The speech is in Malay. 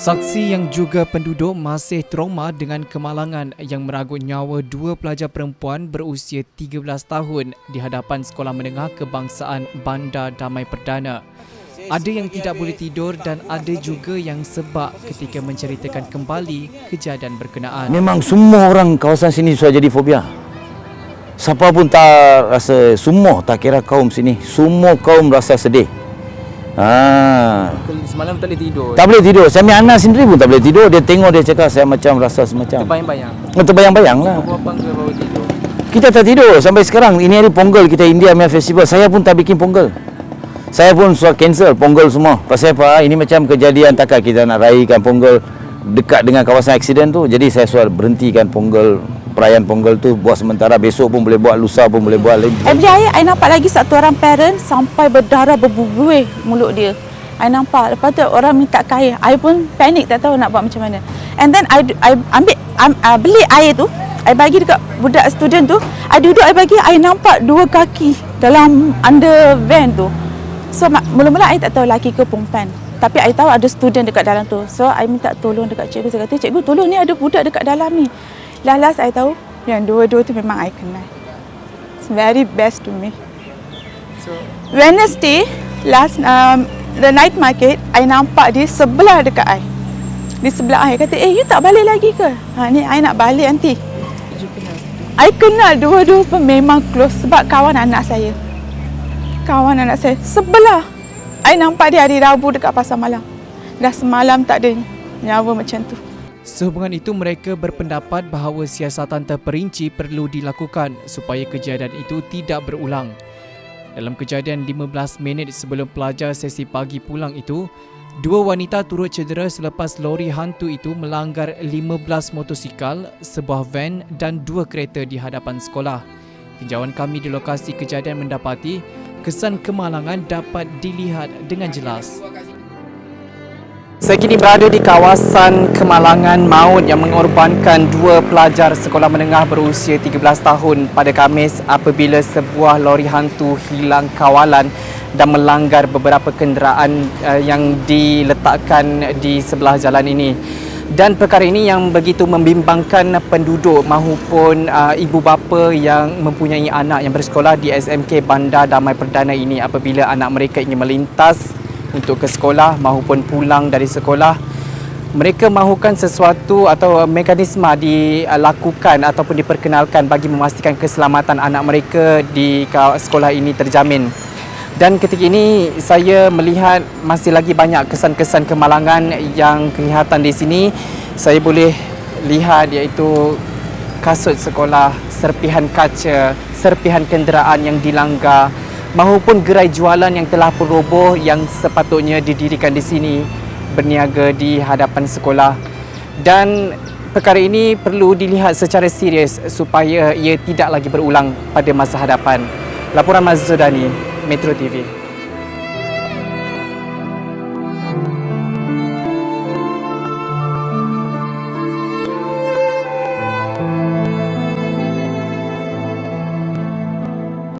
Saksi yang juga penduduk masih trauma dengan kemalangan yang meragut nyawa dua pelajar perempuan berusia 13 tahun di hadapan Sekolah Menengah Kebangsaan Bandar Damai Perdana. Ada yang tidak boleh tidur dan ada juga yang sebab ketika menceritakan kembali kejadian berkenaan. Memang semua orang kawasan sini sudah jadi fobia. Siapa pun tak rasa, semua tak kira kaum sini, semua kaum rasa sedih. Ha. Semalam tak boleh tidur. Tak boleh tidur. Punya anak sendiri pun tak boleh tidur. Dia tengok dia cakap saya macam rasa semacam. Terbayang-bayang. Oh, terbayang-bayang lah. Abang ke baru tidur. Kita tak tidur sampai sekarang. Ini hari Ponggol kita India Maya Festival. Saya pun tak bikin Ponggol. Saya pun sudah cancel Ponggol semua. Pasal apa? Ini macam kejadian takkan kita nak raikan Ponggol dekat dengan kawasan aksiden tu. Jadi saya sudah berhentikan Ponggol perayaan Ponggol tu buat sementara besok pun boleh buat lusa pun boleh buat Every day I nampak lagi satu orang parent sampai berdarah berbuih mulut dia. I nampak lepas tu orang minta kain. I pun panik tak tahu nak buat macam mana. And then I I ambil um, uh, beli air tu. I bagi dekat budak student tu. I duduk I bagi I nampak dua kaki dalam under van tu. So mula-mula I tak tahu lelaki ke perempuan. Tapi I tahu ada student dekat dalam tu. So I minta tolong dekat cikgu. Saya kata, cikgu tolong ni ada budak dekat dalam ni. Last last I tahu yang dua-dua tu memang I kenal. It's very best to me. So, Wednesday last um, the night market I nampak dia sebelah dekat I. Di sebelah I kata, "Eh, you tak balik lagi ke?" Ha ni I nak balik nanti. I kenal dua-dua pun memang close sebab kawan anak saya. Kawan anak saya sebelah. I nampak dia hari Rabu dekat pasar malam. Dah semalam tak ada nyawa macam tu. Sehubungan itu mereka berpendapat bahawa siasatan terperinci perlu dilakukan supaya kejadian itu tidak berulang. Dalam kejadian 15 minit sebelum pelajar sesi pagi pulang itu, dua wanita turut cedera selepas lori hantu itu melanggar 15 motosikal, sebuah van dan dua kereta di hadapan sekolah. Tinjauan kami di lokasi kejadian mendapati kesan kemalangan dapat dilihat dengan jelas. Saya kini berada di kawasan kemalangan maut yang mengorbankan dua pelajar sekolah menengah berusia 13 tahun pada Khamis apabila sebuah lori hantu hilang kawalan dan melanggar beberapa kenderaan uh, yang diletakkan di sebelah jalan ini. Dan perkara ini yang begitu membimbangkan penduduk mahupun uh, ibu bapa yang mempunyai anak yang bersekolah di SMK Bandar Damai Perdana ini apabila anak mereka ingin melintas untuk ke sekolah maupun pulang dari sekolah mereka mahukan sesuatu atau mekanisme dilakukan ataupun diperkenalkan bagi memastikan keselamatan anak mereka di sekolah ini terjamin. Dan ketika ini saya melihat masih lagi banyak kesan-kesan kemalangan yang kelihatan di sini. Saya boleh lihat iaitu kasut sekolah, serpihan kaca, serpihan kenderaan yang dilanggar, mahupun gerai jualan yang telah pun roboh yang sepatutnya didirikan di sini berniaga di hadapan sekolah dan perkara ini perlu dilihat secara serius supaya ia tidak lagi berulang pada masa hadapan. Laporan Mazudani, Metro TV.